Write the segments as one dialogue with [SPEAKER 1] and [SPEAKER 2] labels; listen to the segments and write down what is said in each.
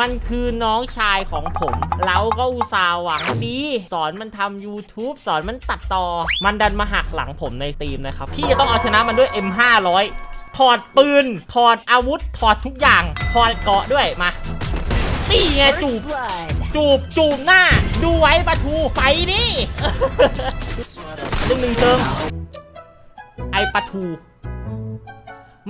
[SPEAKER 1] มันคือน้องชายของผมเราก็อุตส่าห์หวังดีสอนมันทำ YouTube สอนมันตัดต่อ มันดันมาหักหลังผมในสตรีมนะครับ พี่จะต้องเอาชนะมันด้วย M500 ถอดปืน ถอดอาวุธ ถอดทุกอย่าง ถอดเกราะด้วยมานี่ไงจูบ
[SPEAKER 2] blood.
[SPEAKER 1] จูบ จูบหน้า ดูไว้ปะทูไปนี่หนึ่งหนึ่งเติมไอปะทู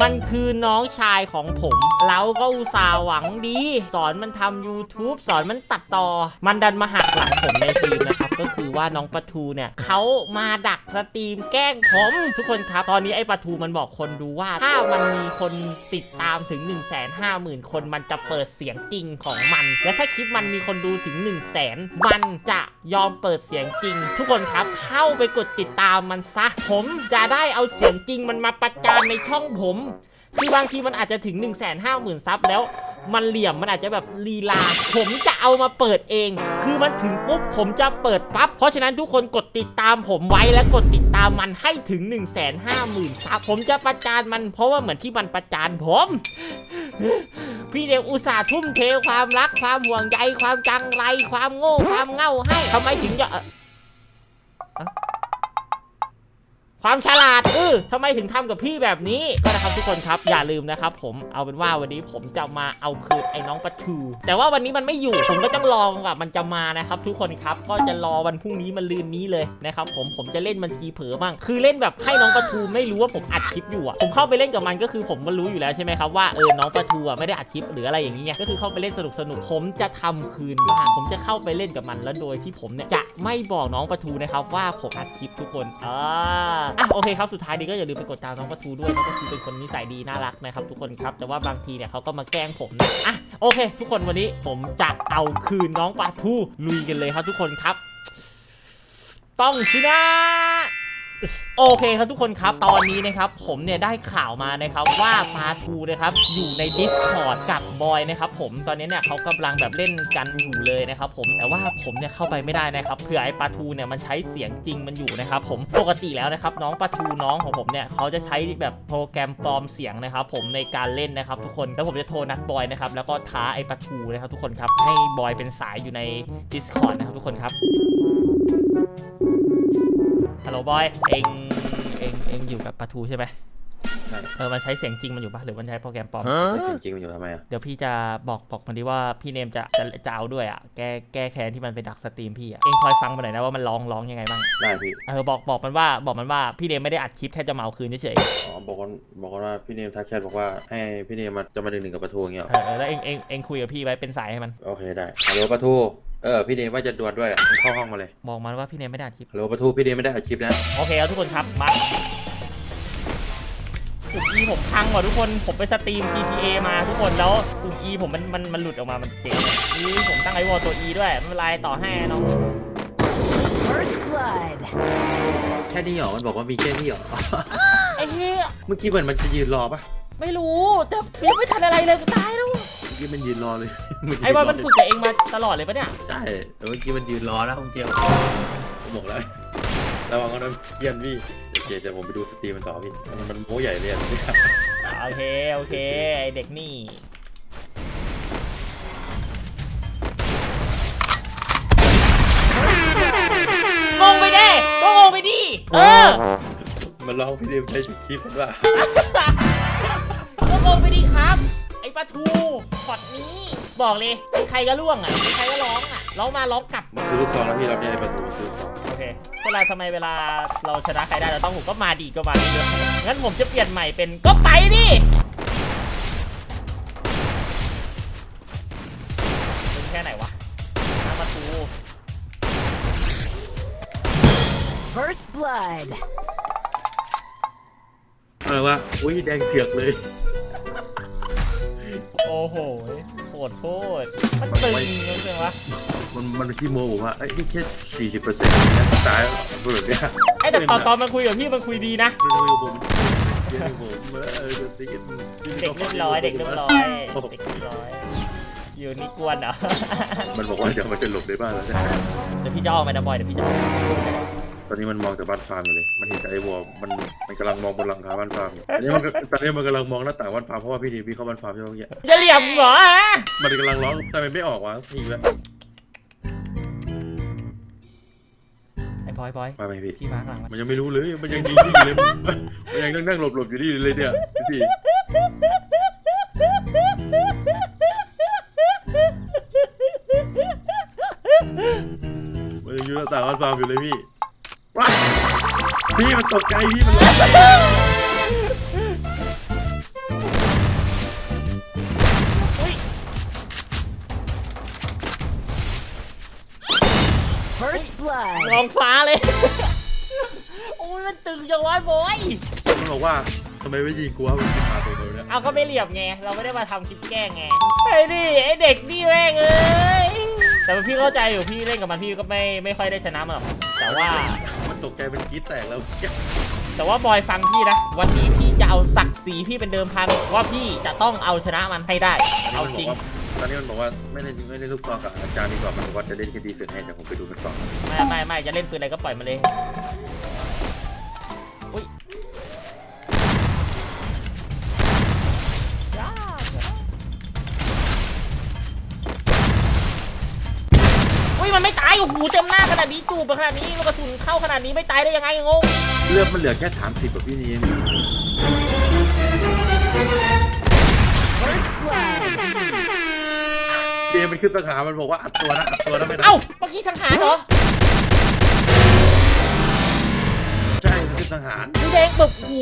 [SPEAKER 1] มันคือน้องชายของผมเราก็อุตส่าห์หวังดี สอนมันทำ YouTube สอนมันตัดต่อ มันดันมาหักหลังผมในสตรีมนะครับ ก็คือว่าน้องปะทูเนี่ยเขามาดักสตรีมแกล้งผมทุกคนครับ ตอนนี้ไอ้ปะทูมันบอกคนดูว่า ถ้ามันมีคนติดตามถึง 1 5 0 0 0 0 คนมันจะเปิดเสียงจริงของมัน และถ้าคลิปมันมีคนดูถึง 1 0 0 0 0แสนมันจะยอมเปิดเสียงจริง ทุกคนครับเข้าไปกดติดตามมันซะ ผมจะได้เอาเสียงจริงมันมาประจานในช่องผม คือบางทีมันอาจจะถึง 1 5 0 0 0 0ซับแล้ว มันเหลี่ยมมันอาจจะแบบลีลา ผมจะเอามาเปิดเอง คือมันถึงปุ๊บผมจะเปิดปั๊บ เพราะฉะนั้นทุกคนกดติดตามผมไว้และกดติดตามมันให้ถึง 1 5 0 0 0 0ซับผมจะประจานมันเพราะว่าเหมือนที่มันประจานผม พี่เดวอุตส่าห์ทุ่มเทความรักความห่วงใยความจังไร ความโง่ความเง่าให้ทำไมถึงจะเอ่อเอ้า ความฉลาดเออทำไมถึงทำกับพี่แบบนี้ก็นะครับทุกคนครับอย่าลืมนะครับผมเอาเป็นว่าวันนี้ผมจะมาเอาคืนไอ้น้องปะทูแต่ว่าวันนี้มันไม่อยู่ผมก็ต้องรอว่ามันจะมานะครับ ทุกคนครับก็จะรอวันพรุ่งนี้มันลืนนี้เลยนะครับผมผมจะเล่นมันทีเผลอบ้างคือเล่นแบบให้น้องปะทูไม่รู้ว่าผมอัดคลิปอยู่อะผมเข้าไปเล่นกับมันก็คือผมก็รู้อยู่แล้วใช่ไหมครับว่าเออน้องปะทูอะไม่ได้อัดคลิปหรืออะไรอย่างเงี้ยก็คือเข้าไปเล่นสนุกสนุกๆผมจะทำคืนบ้างผมจะเข้าไปเล่นกับมันแล้วโดยที่ผมเนี่ยจะไม่บอกน้องปะทูนะครับว่าผมอัดคลิปทุกคนอ่าอะโอเคครับสุดท้ายนี้ก็อย่าลืมไปกดตามน้องปะทูด้วยน้องปะทูเป็นคนนิสัยดีน่ารักนะครับทุกคนครับแต่ว่าบางทีเนี่ยเขาก็มาแกล้งผมนะอะโอเค ทุกคนวันนี้ผมจะเอาคืนน้องปะทูลุยกันเลยครับทุกคนครับ ต้องชนะ โอเคครับทุกคนครับตอนนี้นะครับผมเนี่ยได้ข่าวมานะครับว่าปาทูนะครับอยู่ใน Discord กับบอยนะครับผมตอนนี้เนี่ยเขากำลังแบบเล่นกันอยู่เลยนะครับผมแต่ว่าผมเนี่ยเข้าไปไม่ได้นะครับเผื่อไอ้ปาทูเนี่ยมันใช้เสียงจริงมันอยู่นะครับผมปกติแล้วนะครับน้องปาทูน้องของผมเนี่ยเขาจะใช้แบบโปรแกรมปลอมเสียงนะครับผมในการเล่นนะครับทุกคนแล้วผมจะโทรนัดบอยนะครับแล้วก็ท้าไอ้ปาทูนะครับทุกคนครับให้บอยเป็นสายอยู่ใน Discord นะครับทุกคนครับ ฮัลโหลบอย เองเองเองอยู่กับปะทูใช่ไหม
[SPEAKER 3] ใช่
[SPEAKER 1] เออมันใช้เสียงจริงมันอยู่ปะหรือมันใช้โปรแกรมปลอม
[SPEAKER 3] แล้วจริงๆมันอยู่ทำไมอะ
[SPEAKER 1] เดี๋ยวพี่จะบอกบอกมันดีว่าพี่เนมจะจะจะเอาด้วยอะ แก้แก้แค้นที่มันไปดักสตรีมพี่อะ เองคอยฟังมันหน่อยนะว่ามันร้องร้องยังไงบ้าง
[SPEAKER 3] ได้พี่
[SPEAKER 1] เออบอกบอกมันว่าบอกมันว่าพี่เนมไม่ได้อัดคลิปแค่จะมาเอาคืนเฉย
[SPEAKER 3] อ๋อบอกว่าบอกว่าพี่เนมทักแชทบอกว่าให้พี่เนมมาจะมาหนึ่งหนึ่งกับปะทูอย่างเงี้ย
[SPEAKER 1] ๆเออเออแล้วเองเองเองคุยกับพี่ไว้เป็นสายให้มัน
[SPEAKER 3] โอเคได้ฮัลโหลปะทู เออพี่เนมว่าจะดวลด้วยอะเข้าห้องมาเลย
[SPEAKER 1] บอกมันว่าพี่เนมไม่ได้อัดคลิป
[SPEAKER 3] ฮัลโหลปะทูพี่เนมไม่ได้อัดคลิปนะ
[SPEAKER 1] โอเคครับทุกคนครับ มาปุ่ม E ผมพังว่ะทุกคน ผมไปสตรีม GTA มาทุกคนแล้วปุ่ม E ผมมันมันมันหลุดออกมา มันเจ๋งนี่ผมตั้งไอวอลตัว E ด้วยไม่เป็นไรต่อให้น้อง
[SPEAKER 2] First blood.
[SPEAKER 3] แค่นี้เหรอ มันบอกว่ามีแค่นี้เหรอ
[SPEAKER 1] ไอ้เหี้ย
[SPEAKER 3] เมื่อกี้เหมือนมันจะยืนรอปะ
[SPEAKER 1] ไม่รู้ แต่ยังไม่ทันอะไรเลยกูตายแล้ว
[SPEAKER 3] เมื่อ กี้มันยืนรอเลยมัยื
[SPEAKER 1] ไอ้บอลมัน
[SPEAKER 3] ร
[SPEAKER 1] ฝึกกับเองมาตลอดเลยปะเนี่ย
[SPEAKER 3] ใช่แต่เมื่อกี้มันยืนรอนะท่องเที่ยวผมบอกแล้วระวังก็โดนเกียนพี่โอเคเดี๋ยวผมไปดูสตรีมมันต่อพี่มันมันโม้ใหญ่เลยอะ
[SPEAKER 1] โอเคโอเคไอเด็กนี่งงไปเด้ก็งงไปดิเออ
[SPEAKER 3] มันร้องพี่เนมใช้ชุดคลิปมันว่า
[SPEAKER 1] ก็งงไปดิครับไอ ปลาทูพอดนี้ บอกเลยใครก็ล่วงอะใครก็ร้องอะร้องมาร้องกลับ
[SPEAKER 3] มันซื้อลูกซองแล้วพี่เราเนี่ยไอ้ประตูมันซื้อลูกซอง
[SPEAKER 1] โอเคเวลาทำไมเวลาเราชนะใครได้เราต้องผมก็มาดีก็มาดีเลยงั้นผมจะเปลี่ยนใหม่เป็นก็ไปดิเป็นแค่ไหนวะหน้าประตู
[SPEAKER 2] First blood.
[SPEAKER 3] อะไรวะอุ้ยแดงเถือกเลย
[SPEAKER 1] โอ้โหโหดโคตรมันตึงรู้สึกวะ
[SPEAKER 3] มันมันที่โมผมว่าไอ้ยนี่แค่สี่สิบเปอร์เซ็นต์นะตายแล้วเบิร์ดเนี่ย
[SPEAKER 1] ไอ้แต่ตอนตอนมันคุยกับพี่มันคุยดีนะ
[SPEAKER 3] ไม่รู้อยู่ผมเดี๋ยวผมเออเด็ก
[SPEAKER 1] เด็กเรียบร้อยเด็กเรียบร้อยเด็กเรียบร้อยอยู่นี่กวนเหรอ
[SPEAKER 3] มันบอกว่าเดี๋ยวมันจะหลบได้บ้างแล้วใช่ไหม
[SPEAKER 1] เดี๋ยวพี่จะออกไปนะบอยเดี๋ยวพี่จะ ออก
[SPEAKER 3] ไปตอนนี้มันมองแต่บ้านฟาร์มอยู่เลย มันเห็นแต่ไอ้วอลมันมันกำลังมองบนหลังคาบ้านฟาร์มอยู่ตอนนี้มันก็ตอนนี้มันกำลังมองหน้าต่างบ้านฟาร์มเพราะว่าพี่ดีพี่เข้าบ้านฟาร์มใช่ไหมเมื่อกี้
[SPEAKER 1] จะเหลี่ยมเหรอฮะ
[SPEAKER 3] มันกำลังร้องทำไมไม่ออกวะพี่แล้ว
[SPEAKER 1] ไอ้บอยบอย
[SPEAKER 3] มาไหมพี่
[SPEAKER 1] พี่มาร์กหลัง
[SPEAKER 3] มันยังไม่รู้เลยมันยังดีอยู่เลยมันยังนั่งนั่งหลบหลบอยู่นี่เลยเนี่ยพี่มันยังอยู่หน้าต่างบ้านฟาร์มอยู่เลยพี่ ว้ายพี่มันตกใจพี่มันร้อง
[SPEAKER 1] อุ้ย
[SPEAKER 2] First blood.
[SPEAKER 1] มองฟ้าเลย โอ้ยมันตึงจังวะบอย
[SPEAKER 3] มันบอกว่าทำไมไม่ยิงกูวะมันยิงมาตัวเดียวเนี่ย
[SPEAKER 1] เอาก็ไม่เหลี่ยมไง เราไม่ได้มาทำคลิปแกล้งไง ไอ้นี่ไอ้เด็กนี่แม่งเอ้ย แต่ว่าพี่เข้าใจอยู่พี่เล่นกับมันพี่ก็ไม่ไม่ค่อยได้ชนะมันหรอก แต่ว่า
[SPEAKER 3] มันตกใจมันกรี๊ดแตกแล้ว
[SPEAKER 1] แต่ว่าบอยฟังพี่นะ วันนี้พี่จะเอาศักดิ์ศรีพี่เป็นเดิมพันว่าพี่จะต้องเอาชนะมันให้ได้ เอาจริง
[SPEAKER 3] ตอนนี้มันบอกว่าไม่เล่นไม่เล่นลูกซองกับอาจารย์ดีกว่ามันบอกว่าจะเล่นแค่ดีสุดให้เดี๋ยวผมไปดูมันก่อน
[SPEAKER 1] ไม่ไม่ไม่จะเล่นปืนอะไรก็ปล่อยมาเลย อุ้ยยายโอ้โหเต็มหน้าขนาดนี้จูบไปขนาดนี้ลูกกระสุนเข้าขนาดนี้ไม่ตายได้ยังไงงง
[SPEAKER 3] เลือดมันเหลือแค่สามสิบแบบพี่นี่
[SPEAKER 2] First blood.
[SPEAKER 3] เกมมันขึ้นสังหารมันบอกว่าอัดตัวนะอัดตัวนะไม่ได้
[SPEAKER 1] เอ้าเมื่อกี้สังหารเหรอ
[SPEAKER 3] สังหาร
[SPEAKER 1] ดูแดงแบบโอ้โห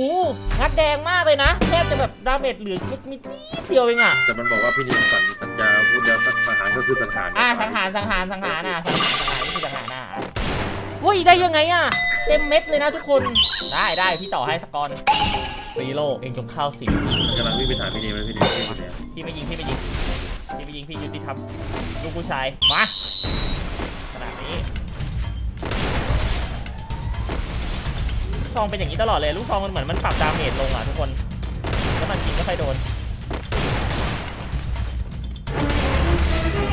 [SPEAKER 1] งัดแดงมากเลยนะแทบจะแบบดาเมจเหลือนิดนิดเดียวเองอะ
[SPEAKER 3] แต่มันบอกว่าพี่นี่สัญสัญญาพูดแล้วสังหารก็คือสังหาร
[SPEAKER 1] อ่าสังหารสังหารสังหารอะสังหารสังหารนี่คือสังหารอะอุ้ยได้ยังไงอะเต็มเม็ดเลยนะทุกคนได้ได้พี่ต่อให้สกอร์หนึ่งฟีโลเองจงเข้าสิงพี่
[SPEAKER 3] มันกำลังวิ่งไปถามพี่นี่มันพี่นี่พี่นี่
[SPEAKER 1] พี่ไม่ยิงพี่ไม่ยิงพี่ไม่ยิงพี่ยุติธรรมลูกผู้ชายมา ซองเป็นอย่างนี้ตลอดเลย ลูกซองมันเหมือนมันปรับดาเมจลงอะทุกคน แล้วมันยิงก็ค่อยโดน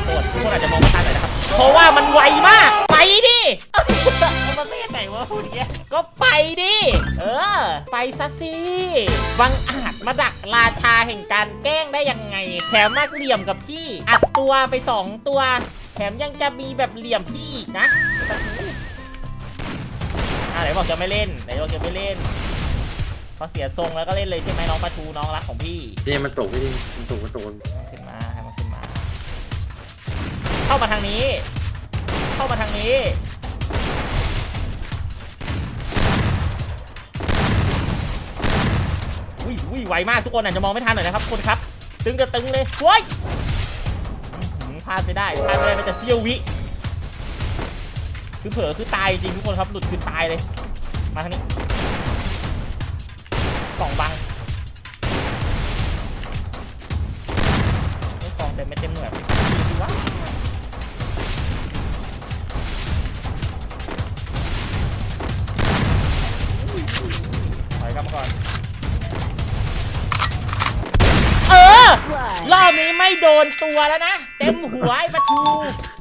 [SPEAKER 1] โทษทุกคนอาจจะมองไม่ทันหน่อยนะครับ เพราะว่ามันไวมาก ไปดิเอามาเล่ไหนวะพูดอย่างเงี้ย ก็ไปดิ เออ ไปซะสิบังอาจมาดักราชาแห่งการแกล้งได้ยังไง แถมมากเหลี่ยมกับพี่ อัดตัวไปสองตัว แถมยังจะมีแบบเหลี่ยมพี่อีกนะ ไหนบอกจะไม่เล่นไหนบอกจะไม่เล่นพอเสียทรงแล้วก็เล่นเลยใช่ไหมน้องปลาทูน้องรักของพี่
[SPEAKER 3] นี่มันตกพี่นี่มันตกมันตก
[SPEAKER 1] ขึ้นมาให้มันขึ้นมา เข้ามาทางนี้ เข้ามาทางนี้อุ้ยอุ้ยไวมากทุกคนอาจจะมองไม่ทันหน่อยนะครับทุกคนครับ ตึงจะตึงเลยเว้ยอื้อหือพลาดไม่ได้พลาดไม่ได้แม้แต่เสี้ยววิ คือเผลอคือตายจริงทุกคนครับหลุดคือตายเลยมาทางนี้สองบังลูกกองเต็มไม่เต็มเหนือย ไม่โดนตัวแล้วนะ เต็มหัวไอ้ประทู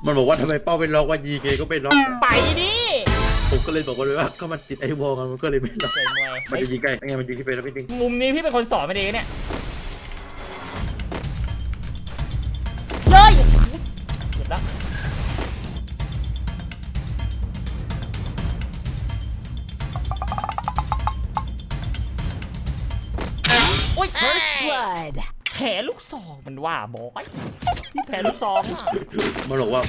[SPEAKER 3] มันบอกว่าทำไมเป้าเป็นล็อกว่ายีเกก็เป็นล็อก
[SPEAKER 1] ไปดิ
[SPEAKER 3] ผมก็เลยบอกว่าว่าก็มันติดไอ้วอลมันก็เลยไม่ล็อก
[SPEAKER 1] สวยมวย
[SPEAKER 3] มันจะยิงใกล้ไงมันยิงที่เป็นแล้วพี่ดึง
[SPEAKER 1] มุมนี้พี่เป็นคนสอนมันเองเนี่ยเย้ยหยุดละอุ้ย
[SPEAKER 2] First blood.
[SPEAKER 1] แผลลูกซองมันว่าบอยพี่แผลลูกซองอะ
[SPEAKER 3] มันบอกว่า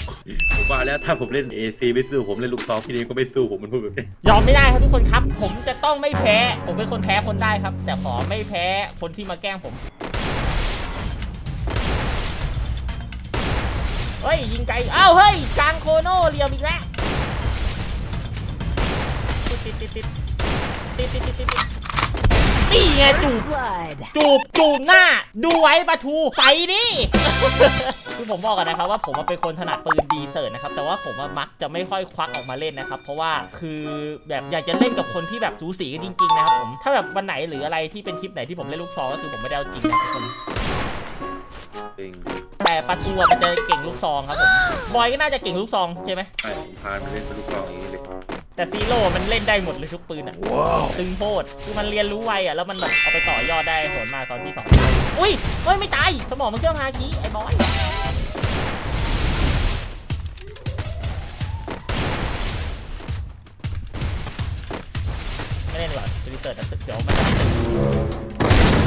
[SPEAKER 3] ผมว่าแล้วถ้าผมเล่นเอซีไม่สู้ผมเล่นลูกซองพี่นี่ก็ไม่สู้ผมมันพูดแบบนี้
[SPEAKER 1] ยอมไม่ได้ครับทุกคนครับ ผมจะต้องไม่แพ้ ผมเป็นคนแพ้คนได้ครับ แต่ขอไม่แพ้คนที่มาแกล้งผมเฮ้ยยิงไกลอ้าวเฮ้ยกลางโคโน่เหลี่ยมอีกแล้วติดติดติดติดติดติดติดติด นี่ไงจูบ
[SPEAKER 2] First blood.
[SPEAKER 1] จูบ จูบหน้า ดูไว้ปะทู ไปดิคือผมบอกกันนะครับว่าผมอะเป็นคนถนัดปืนดีเซิร์ตนะครับ แต่ว่าผมอะมักจะไม่ค่อยควักออกมาเล่นนะครับ เพราะว่าคือแบบอยากจะเล่นกับคนที่แบบสูสีกันจริงๆนะครับผม ถ้าแบบวันไหนหรืออะไรที่เป็นคลิปไหนที่ผมเล่นลูกซองก็คือผมไม่ได้เอาจริงนะทุกคน
[SPEAKER 3] เอง
[SPEAKER 1] แต่ปะทูอะมันจะเก่งลูกซองครับผม บอยก็น่าจะเก่งลูกซองใช่ไหม
[SPEAKER 3] ใช่ผมพาไปเล่นเป็นลูกซองอย่างนี้เลย
[SPEAKER 1] แต่ซีโร่มันเล่นได้หมดเลยทุกปืนอะตึงโพดคือมันเรียนรู้ไวอะแล้วมันแบบเอาไปต่อยอดได้โหดมากตอนที่สองอุ้ยเฮ้ยไม่ตายสมองมันเครื่องฮาคิไอ้บอยไม่เล่นดีกว่ารีเสิร์ชนะเดี๋ยวมัน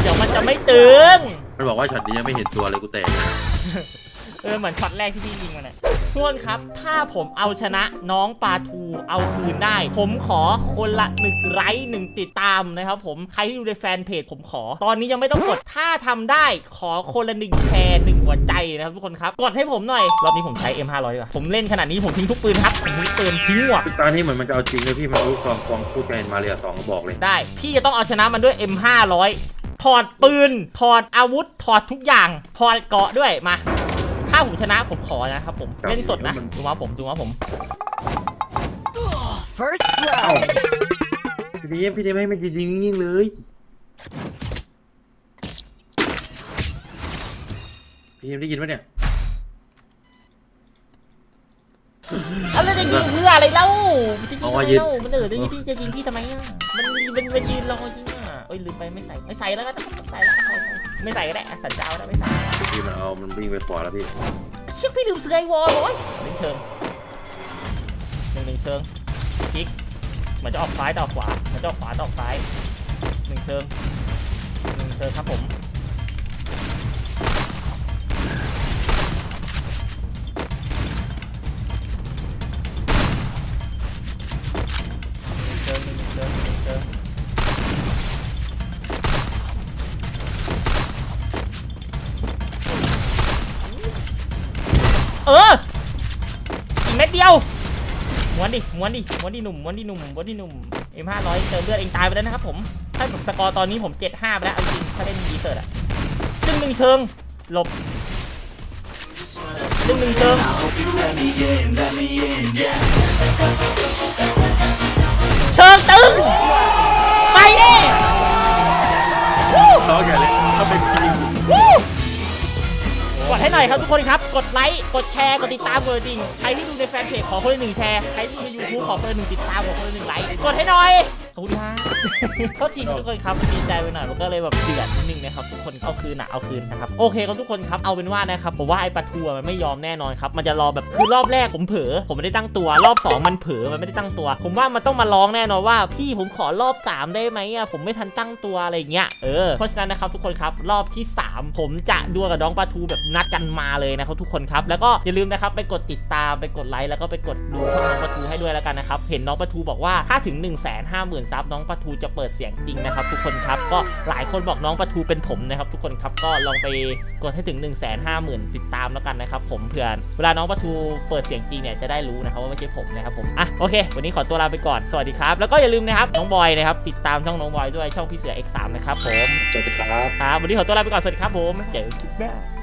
[SPEAKER 1] เดี๋ยวมันจะไม่ตึง
[SPEAKER 3] มันบอกว่าช็อตนี้ยังไม่เห็นตัวเลยกูแตก
[SPEAKER 1] เออเหมือนช็อตแรกที่พี่ยิงมาเนี่ยทุกคนครับ ถ้าผมเอาชนะน้องปาทูเอาคืนได้ ผมขอคนละหนึ่งไลค์หนึ่งติดตามนะครับผมใครที่ดูในแฟนเพจผมขอ ตอนนี้ยังไม่ต้องกดถ้าทำได้ขอคนละหนึ่งแชร์หนึ่งหัวใจนะครับทุกคนครับกดให้ผมหน่อย รอบนี้ผมใช้ M500 ดีกว่าผมเล่นขนาดนี้ผมทิ้งทุกปืนครับผมทิ้งปืนทิ้งหมด
[SPEAKER 3] ตอนนี้เหมือนมันจะเอาจริงเลยพี่มันรู้ซองกองพูดกันมาเรียสองกระบอกเลย
[SPEAKER 1] ได้ พี่จะต้องเอาชนะมันด้วย M500 ถอดปืน ถอดอาวุธ ถอดทุกอย่าง ถอดเกราะด้วย มาถ้า ผมชนะผมขอนะครับผม
[SPEAKER 3] ครับ
[SPEAKER 1] เล่นสดนะดูว่าผมดูว่าผม
[SPEAKER 2] First
[SPEAKER 3] เอ้า
[SPEAKER 2] blood.
[SPEAKER 3] พี่เทมพี่เทมให้มันยิงยิงๆเลย พี่เทมได้ยินปะเนี่ย
[SPEAKER 1] เอาแล้วจะยิงเพื่ออะไรเล่าจะยิง
[SPEAKER 3] เอา
[SPEAKER 1] ทำ
[SPEAKER 3] มา
[SPEAKER 1] ไม
[SPEAKER 3] ยืน
[SPEAKER 1] เล่ามันเออที่ที่จะยิงพี่ทำไมอะมันมีเป็นเป็นยืนรอยิงอะเอ้ยลืมไปไม่ใส่ไม่ใส่แล้วก็ใส่แล้วใส่ใส่ไม่ใส่ก็ได้อะสัญญาแล้วไม่ใส่
[SPEAKER 3] พี่มันเอา มันวิ่งไปขวาแล้วพี่
[SPEAKER 1] เชี่ยพี่ลืมซื้อไอวอลเลยหนึ่งเชิงหนึ่งหนึ่งเชิงคลิกมันจะออกซ้ายต่อขวา มันจะออกขวาต่อซ้ายหนึ่งเชิงหนึ่งเชิงครับผม ม้วนดิม้วนดิม้วนดิหนุ่มม้วนดิหนุ่มม้วนดิหนุ่มเอ็มห้าร้อยเติมเลือดเองตายไปแล้วนะครับผม ถ้าผมสกอร์ตอนนี้ผมเจ็ดห้าไปแล้วจริงถ้าเล่นดีเสิร์ตอะซึ่งหนึ่งเชิงหลบซึ่งหนึ่งเชิงเชิงตึงไปดิ
[SPEAKER 3] ซ้อใหญ่เลยถ้าเป็น
[SPEAKER 1] กดให้หน่อยครับทุกคนครับ กด ไลค์ กดแชร์ กดติดตามกดกระดิ่งใครที่ดูในแฟนเพจขอคนละหนึ่งแชร์ ใครที่ดูในยูทูบขอคนละหนึ่งติดตามขอคนละหนึ่งไลค์ กดให้หน่อย ขอบคุณครับโทษทีทุกคนครับมันดีใจไปหน่อยมันก็เลยแบบเดือดนิดนึงนะครับทุกคนเอาคืนนะเอาคืนนะครับโอเคครับทุกคนครับเอาเป็นว่านะครับผมว่าไอ้ปลาทูมันไม่ยอมแน่นอนครับมันจะรอแบบคือรอบแรกผมเผลอผมไม่ได้ตั้งตัว รอบสองมันเผลอมันไม่ได้ตั้งตัว ผมว่ามันต้องมาร้องแน่นอนว่า พี่ผมขอรอบสามได้ไหมอะผมไม่ทันตั้งตัวอะไรอย่างเงี้ยเออเพราะฉะนั้นนะครับทุกคนครับรอบที่สามผมจะดวลกับน้องปลาทูแบบนัดกันมาเลยนะครับทุกคนครับ แล้วก็อย่าลืมนะครับไปกดติดตามไปกดไลค์แล้วก็ไปกดดูช่องน้องปลาทูให้ด้วยแล้วกันนะครับ เห็นน้องปลาทูบอกว่าถ้าถึง 1 5 0 0 0 0ซับน้องปลาทูจะเปิดเสียงจริงนะครับทุกคนครับ ก็หลายคนบอกน้องปลาทูเป็นผมนะครับทุกคนครับก็ลองไปกดให้ถึง 1 5 0 0 0 0 ติดตามแล้วกันนะครับผมเผื่อเวลาน้องปลาทูเปิดเสียงจริงเนี่ยจะได้รู้นะครับว่าไม่ใช่ผมนะครับผมอะโอเค วันนี้ขอตัวลาไปก่อนสวัสดีครับแล้วก็อย่าลืมนะครับน้องบอยนะครับติดตามช่องน้องบอยด้วยช่องพี่เสือ X3 นะครับผม
[SPEAKER 3] สวัสดีครับ
[SPEAKER 1] ครับวันนี้ขอตัวลาไปก่อนสวัสดีครับผมเจอกันคลิปหน้า